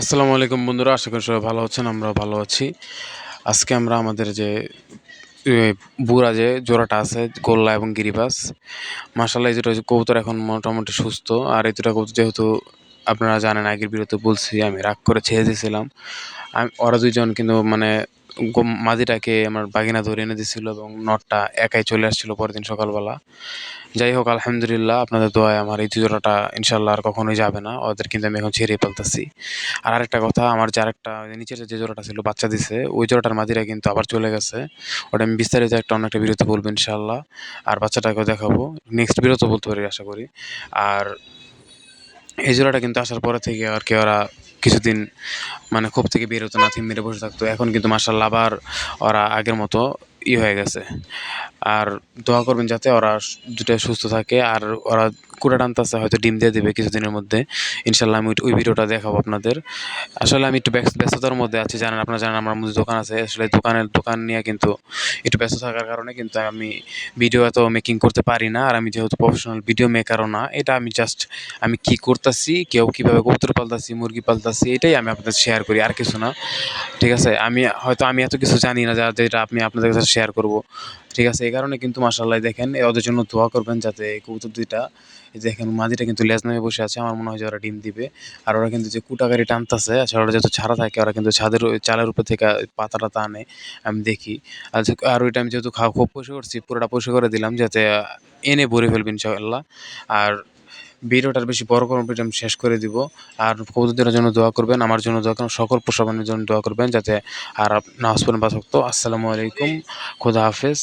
আসসালামু আলাইকুম বন্ধুরা, আশা করি সবাই ভালো আছেন আমরা ভালো আছি। আজকে আমরা আমাদের যে বুড়া যে জোড়াটা আছে, গোল্লা এবং গিরিবাস মাসাল্লাহ এই দুটো কবুতর এখন মোটামুটি সুস্থ, আর এই দুটো কবুতর যেহেতু আপনারা জানেন, আগের বিরতে বলছি, আমি রাগ করে ছেড়ে দিয়েছিলাম। আমি, ওরা দুইজন কিন্তু মানে মাদিটাকে আমার বাগিনা ধরে এনে দিছিল এবং নটটা একাই চলে আসছিল পরের দিন সকালবেলা। যাই হোক, আলহামদুলিল্লাহ, আপনাদের দোয়ায় আমার এই জোড়াটা ইনশাল্লাহ আর কখনোই যাবে না। ওদের কিন্তু আমি এখন ছেড়ে ফেলতেছি। আর আরেকটা কথা, আমার যে আরেকটা নিচের যে জোড়াটা ছিল, বাচ্চা দিছে, ওই জোড়াটার মাদিরা কিন্তু আবার চলে গেছে। ওটা আমি বিস্তারিত একটা অনেকটা একটা বিরতি বলব ইনশাল্লাহ। আর বাচ্চাটাকেও দেখাবো। নেক্সট বিরত বলতে পারি, আশা করি। আর এই জোড়াটা কিন্তু আসার পরে থেকে আর কি ওরা কিছুদিন মানে খুব থেকে বের হতো, না থিম মেরে বসে থাকতো। এখন কিন্তু মার্শাল্লাহ আবার ওরা আগের মতো ই হয়ে গেছে। আর দোয়া করবেন যাতে ওরা দুটো সুস্থ থাকে। আর ওরা কুড়া টানতেছে হয়তো ডিম দিয়ে দেবে কিছুদিনের মধ্যে। ইনশাল্লাহ আমি ওই- ভিডিওটা দেখাবো আপনাদের। আসলে আমি একটু ব্যস্ত- ব্যস্ততার মধ্যে আছি, জানেন আপনারা জানেন আমার মধ্যে দোকান আছে। আসলে দোকানের দোকান নিয়ে কিন্তু একটু ব্যস্ত থাকার কারণে কিন্তু আমি ভিডিও এত মেকিং করতে পারি না। আর আমি যেহেতু প্রফেশনাল ভিডিও মেকারও না, এটা আমি জাস্ট আমি কি করতেছি, কেউ কীভাবে কবুতর পালতাছি, মুরগি পালতাছি, এটাই আমি আপনাদের শেয়ার করি, আর কিছু না। ঠিক আছে? আমি হয়তো আমি এত কিছু জানি না, যা যেটা আপনি আপনাদের কাছে শেয়ার করব। ঠিক আছে, এই কারণে কিন্তু মাসাল্লাহ দেখেন ওদের জন্য দোয়া করবেন যাতে এই কবুতর দুইটা দেখেন মাঝিটা কিন্তু লেজ নামে বসে আছে, আমার মনে হয় যে ওরা ডিম দিবে। আর ওরা কিন্তু যে কুটাগাড়ি টানতেছে আসলে ওরা যেহেতু ছাড়া থাকে, ওরা কিন্তু ছাদের চালের উপর থেকে পাতাটা টানে, আমি দেখি। আর আর ওইটা আমি যেহেতু খাওয়া খুব পরিষ্কার করছি, পুরোটা পরিষ্কার করে দিলাম যাতে, এনে ভরে ফেলবেন ইনশাআল্লাহ। আর ভিডিওটার বেশি বড় কোনো ভিডিও শেষ করে দিব। আর কবুতরদের জন্য দোয়া করবেন, আমার জন্য দোয়া করবেন, সকল পোষাবানের জন্য দোয়া করবেন, যাতে আর পড়েন বা আসসালামু আলাইকুম, খোদা হাফেজ।